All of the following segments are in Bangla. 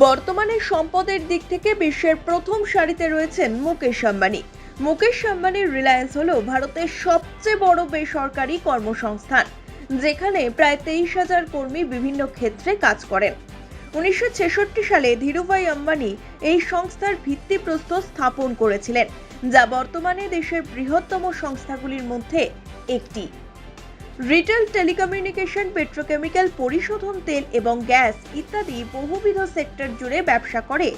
বর্তমানে সম্পদের দিক থেকে বিশ্বের প্রথম সারিতে রয়েছেন মুকেশ আম্বানি। মুকেশ আম্বানির রিলায়েন্স হলো ভারতের সবচেয়ে বড় বেসরকারি কর্মসংস্থান, যেখানে প্রায় তেইশ হাজার কর্মী বিভিন্ন ক্ষেত্রে কাজ করেন। উনিশশো ছেষট্টি সালে ধীরুভাই আম্বানি এই সংস্থার ভিত্তিপ্রস্তর স্থাপন করেছিলেন, যা বর্তমানে দেশের বৃহত্তম সংস্থাগুলির মধ্যে একটি। রিটেল টেলিকমিউনিকেশন, পেট্রোকেমিক্যাল পরিশোধন, তেল এবং গ্যাস ইত্যাদি বহুবিধ সেক্টর জুড়ে ব্যবসা করে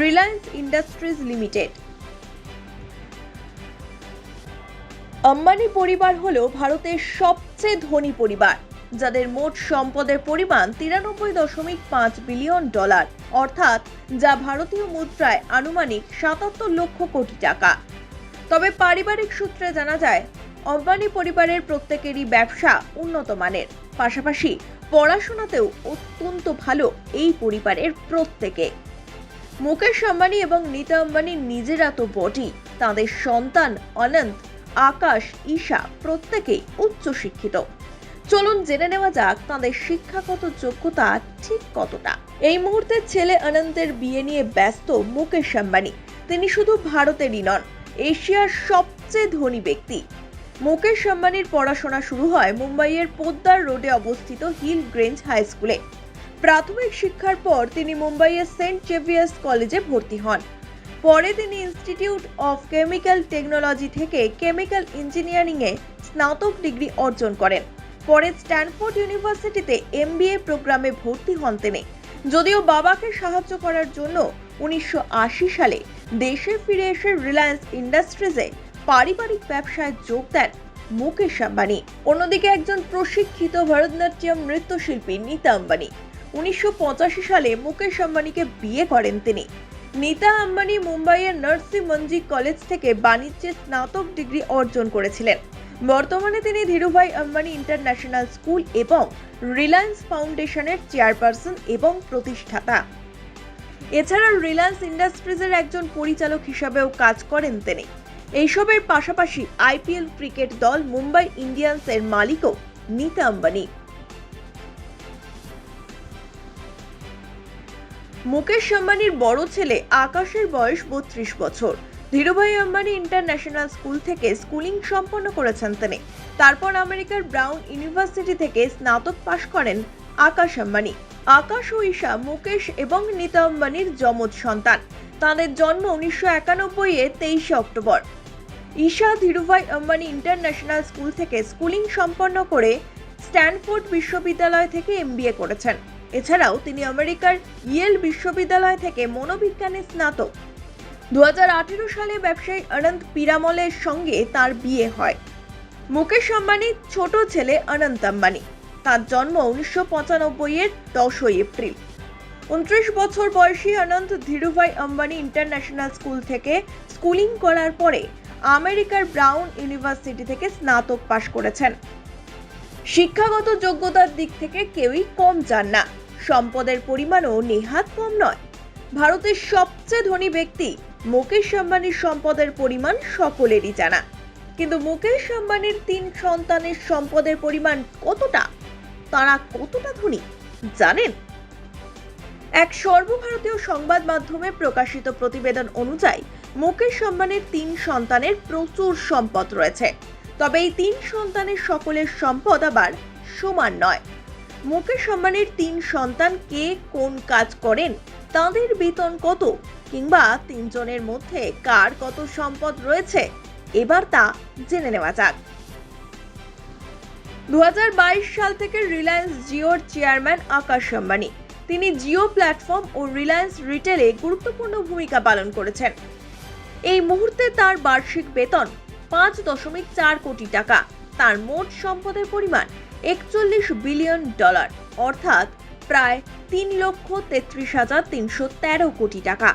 রিলায়েন্স ইন্ডাস্ট্রিজ লিমিটেড। আম্বানি পরিবার হল ভারতের সবচেয়ে ধনী পরিবার, যাদের মোট সম্পদের পরিমাণ তিরানব্বই দশমিক পাঁচ বিলিয়ন ডলার, অর্থাৎ যা ভারতীয় মুদ্রায় আনুমানিক সাতাত্তর লক্ষ কোটি টাকা। তবে পারিবারিক সূত্রে জানা যায় আম্বানি পরিবারের প্রত্যেকেরই ব্যবসা উন্নত মানের। পাশাপাশি পড়াশোনাতেও অত্যন্ত ভালো এই পরিবারের প্রত্যেকে। মুকেশ আম্বানি এবং নীতা আম্বানি নিজেরা তো বটেই তাদের সন্তান অনন্ত, আকাশ, ঈশা প্রত্যেকেই উচ্চশিক্ষিত। চলুন জেনে নেওয়া যাক তাদের শিক্ষাগত যোগ্যতা ঠিক কতটা। এই মুহূর্তে ছেলে অনন্তের বিয়ে নিয়ে ব্যস্ত মুকেশ আম্বানি। তিনি শুধু ভারতেরই নন, এশিয়ার সবচেয়ে ধনী ব্যক্তি। মুকেশ আম্বানির পড়াশোনা শুরু হয় মুম্বাইয়ের পোদ্দার রোডে অবস্থিত হিল গ্রেঞ্জ হাই স্কুলে। প্রাথমিক শিক্ষার পর তিনি মুম্বাইয়ের সেন্ট জেভিয়ার্স কলেজে ভর্তি হন। পরে তিনি ইনস্টিটিউট অফ কেমিক্যাল টেকনোলজি থেকে কেমিক্যাল ইঞ্জিনিয়ারিংয়ে স্নাতক ডিগ্রি অর্জন করেন। পরে স্ট্যানফোর্ড ইউনিভার্সিটিতে এমবিএ প্রোগ্রামে ভর্তি হন তিনি। যদিও বাবাকে সাহায্য করার জন্য উনিশশো আশি সালে দেশে ফিরে এসে রিলায়েন্স ইন্ডাস্ট্রিজে পারিবারিক ব্যবসায় যোগ দেন মুকেশ আম্বানি। অন্যদিকে একজন প্রশিক্ষিত ভরতনাট্যম নৃত্যশিল্পী নীতা আম্বানি। উনিশশো পঁচাশি সালে মুকেশ আম্বানিকে বিয়ে করেন তিনি। নীতা আম্বানি মুম্বাইয়ের নার্সি মঞ্জি কলেজ থেকে বাণিজ্যে স্নাতক ডিগ্রি অর্জন করেছিলেন। বর্তমানে তিনি ধীরুভাই আম্বানি ইন্টারন্যাশনাল স্কুল এবং রিলায়েন্স ফাউন্ডেশনের চেয়ারপারসন এবং প্রতিষ্ঠাতা। এছাড়া রিলায়েন্স ইন্ডাস্ট্রিজের একজন পরিচালক হিসাবেও কাজ করেন তিনি। এইসবের পাশাপাশি আইপিএল ক্রিকেট দল মুম্বাই ইন্ডিয়ান্সের মালিকও নীতা আম্বানি। মুকেশ আম্বানির বড় ছেলে আকাশের বয়স বত্রিশ বছর। ধীরুভাই আম্বানি ইন্টারন্যাশনাল স্কুল থেকে স্কুলিং সম্পন্ন করেছেন তিনি। তারপর আমেরিকার ব্রাউন ইউনিভার্সিটি থেকে স্নাতক পাশ করেন আকাশ আম্বানি। আকাশ ও ঈশা মুকেশ এবং নীতা আম্বানির যমজ সন্তান। তাদের জন্ম উনিশশো একানব্বই এ তেইশে October. Isha Dhirubhai Ambani international school থেকে স্কুলিং সম্পন্ন করে স্ট্যানফোর্ড বিশ্ববিদ্যালয় থেকে এমবিএ করেছেন। এছাড়াও তিনি আমেরিকার ইয়েল বিশ্ববিদ্যালয় থেকে মনোবিজ্ঞানে স্নাতক। দুহাজার আঠেরো সালে ব্যবসায়ী অনন্ত পিরামলের সঙ্গে তার বিয়ে হয়। মুকেশ আম্বানির ছোট ছেলে অনন্ত আম্বানি। তার জন্ম উনিশশো পঁচানব্বই এর দশই এপ্রিল। উনত্রিশ বছর বয়সী অনন্ত ধীরুভাই আম্বানি ইন্টারন্যাশনাল স্কুল থেকে স্কুলিং করার পরে আমেরিকার ব্রাউন ইউনিভার্সিটি থেকে স্নাতক পাশ করেছেন। শিক্ষাগত যোগ্যতার দিক থেকে কেউই কম যান না। সম্পদের পরিমাণও নেহাত কম নয়। ভারতের সবচেয়ে ধনী ব্যক্তি মুকেশ আম্বানির সম্পদের পরিমাণ সকলেরই জানা। কিন্তু মুকেশ আম্বানির তিন সন্তানের সম্পদের পরিমাণ কতটা? তারা কতটা ধনী, জানেন? এক সর্বভারতীয় সংবাদ মাধ্যমে প্রকাশিত প্রতিবেদন অনুযায়ী মুকেশ আম্বানির তিন সন্তানের প্রচুর সম্পদ রয়েছে। তবে এই তিন সন্তানের সকলের সম্পদ আবার সমান নয়। মুকেশ আম্বানির তিন সন্তান কে কোন কাজ করেন, তাদের বেতন কত, কিংবা তিনজনের মধ্যে কার কত সম্পদ রয়েছে, এবার তা জেনে নেওয়া যাক। দু হাজার বাইশ সাল থেকে রিলায়েন্স জিওর চেয়ারম্যান আকাশ আম্বানি। তিনি জিও প্ল্যাটফর্ম ও রিলায়েন্স রিটেলে গুরুত্বপূর্ণ ভূমিকা পালন করেছেন। এই মুহূর্তে তার বার্ষিক বেতন পাঁচ দশমিক চার কোটি টাকা। তার মোট সম্পদের পরিমাণ একচল্লিশ বিলিয়ন ডলার, অর্থাৎ প্রায় তিন লক্ষ তেত্রিশ হাজার তিনশো তেরো কোটি টাকা।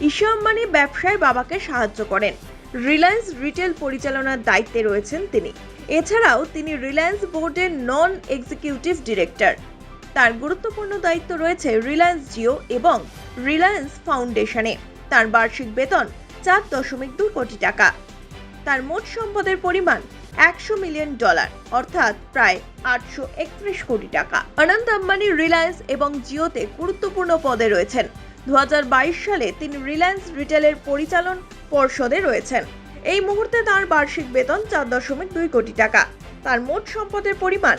ঈশা আম্বানি ব্যবসায় বাবাকে সাহায্য করেন। রিলায়েন্স রিটেল পরিচালনার দায়িত্বে রয়েছেন তিনি। এছাড়াও তিনি রিলায়েন্স বোর্ডের নন এক্সিকিউটিভ ডিরেক্টর। তার গুরুত্বপূর্ণ দায়িত্ব রয়েছে রিলায়েন্স জিও এবং রিলায়েন্স ফাউন্ডেশনে। তার বার্ষিক বেতন চার দশমিক দুই কোটি টাকা। তার মোট সম্পদের পরিমাণ একশো মিলিয়ন ডলার, অর্থাৎ প্রায় আটশো একত্রিশ কোটি টাকা। অনন্ত আম্বানি রিলায়েন্স এবং জিওতে গুরুত্বপূর্ণ পদে রয়েছেন। দু হাজার বাইশ সালে তিনি রিলায়েন্স রিটেলের পরিচালন পর্ষদে রয়েছেন। এই মুহূর্তে তার বার্ষিক বেতন চার দশমিক দুই কোটি টাকা। তার মোট সম্পদের পরিমাণ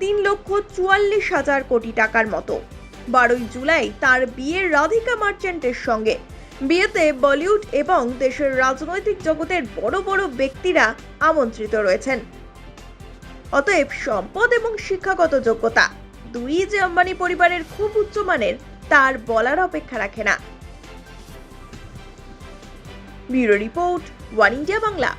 তিন লক্ষ চুয়াল্লিশ হাজার কোটি টাকার মতো। বারোই জুলাই তার বিয়ে রাধিকা মার্চেন্টের সঙ্গে। বিয়েতে বলিউড এবং দেশের রাজনৈতিক জগতের বড় বড় ব্যক্তিরা আমন্ত্রিত রয়েছেন। অতএব সম্পদ এবং শিক্ষাগত যোগ্যতা দুই যে আম্বানি পরিবারের খুব উচ্চমানের তার বলার অপেক্ষা রাখে না। Bureau report, one India Bangla.